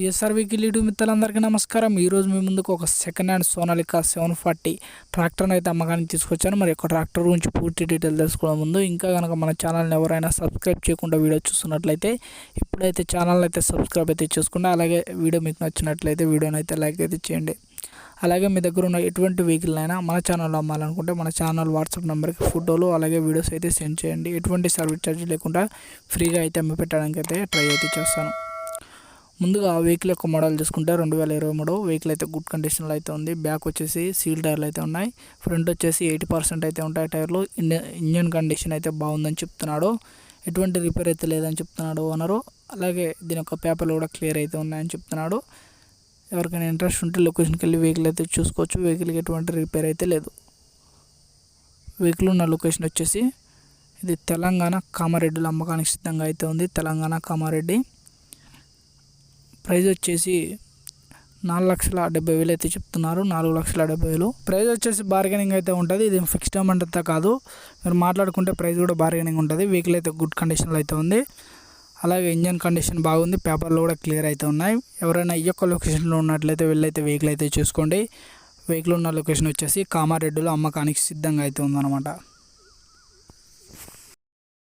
ESR vehicle YouTube మిత్రులందరికీ నమస్కారం. ఈరోజు మీ ముందుకు ఒక second hand Sonalika seven forty ట్రాక్టర్ని అయితే అమ్మకానికి తీసుకొచ్చాను. మరి ఒక ట్రాక్టర్ గురించి పూర్తి డీటెయిల్ తెలుసుకోవడం ముందు ఇంకా కనుక మన ఛానల్ని ఎవరైనా సబ్స్క్రైబ్ చేయకుండా వీడియో చూస్తున్నట్లయితే ఇప్పుడైతే ఛానల్ అయితే సబ్స్క్రైబ్ అయితే చేసుకోండి. అలాగే వీడియో మీకు నచ్చినట్లయితే వీడియోని అయితే లైక్ అయితే చేయండి. అలాగే మీ దగ్గర ఉన్న ఎటువంటి వెహికల్ అయినా మన ఛానల్లో అమ్మాలనుకుంటే మన ఛానల్ వాట్సాప్ నెంబర్కి ఫోటోలు అలాగే వీడియోస్ అయితే సెండ్ చేయండి. ఎటువంటి సర్వీస్ ఛార్జ్ లేకుండా ఫ్రీగా అయితే అమ్మి పెట్టడానికి అయితే ట్రై అయితే చేస్తాను. ముందుగా ఆ వెహికల్ యొక్క మోడల్ చూసుకుంటే రెండు వేల ఇరవై మూడు వెహికల్ అయితే గుడ్ కండిషన్లో అయితే ఉంది. బ్యాక్ వచ్చేసి సీల్ టైర్లు అయితే ఉన్నాయి. ఫ్రంట్ వచ్చేసి ఎయిటీ పర్సెంట్ అయితే ఉంటాయి టైర్లు ఇంజన్ కండిషన్ అయితే బాగుందని చెప్తున్నాడు. ఎటువంటి రిపేర్ అయితే లేదని చెప్తున్నాడు ఓనరు అలాగే దీని యొక్క పేపర్లు కూడా క్లియర్ అయితే ఉన్నాయని చెప్తున్నాడు. ఎవరికైనా ఇంట్రెస్ట్ ఉంటే లొకేషన్కి వెళ్ళి వెహికల్ అయితే చూసుకోవచ్చు. వెహికల్కి ఎటువంటి రిపేర్ అయితే లేదు. వెహికల్ ఉన్న లొకేషన్ వచ్చేసి ఇది తెలంగాణ కామారెడ్డిలో అమ్మకానికి సిద్ధంగా అయితే ఉంది. తెలంగాణ కామారెడ్డి. ప్రైజ్ వచ్చేసి నాలుగు లక్షల డెబ్బై వేలు అయితే చెప్తున్నారు. నాలుగు లక్షల డెబ్బై వేలు. ప్రైజ్ వచ్చేసి బార్గెనింగ్ అయితే ఉంటుంది. ఇది ఫిక్స్డ్ అమౌంట్ అంతా కాదు. మీరు మాట్లాడుకుంటే ప్రైస్ కూడా బార్గెనింగ్ ఉంటుంది. వెహికల్ అయితే గుడ్ కండిషన్లో అయితే ఉంది. అలాగే ఇంజన్ కండిషన్ బాగుంది. పేపర్లు కూడా క్లియర్ అయితే ఉన్నాయి. ఎవరైనా ఈ యొక్క లొకేషన్లో ఉన్నట్లయితే వెళ్ళైతే వెహికల్ అయితే చూసుకోండి. వెహికల్ ఉన్న లొకేషన్ వచ్చేసి కామారెడ్డిలో అమ్మకానికి సిద్ధంగా అయితే ఉందన్నమాట.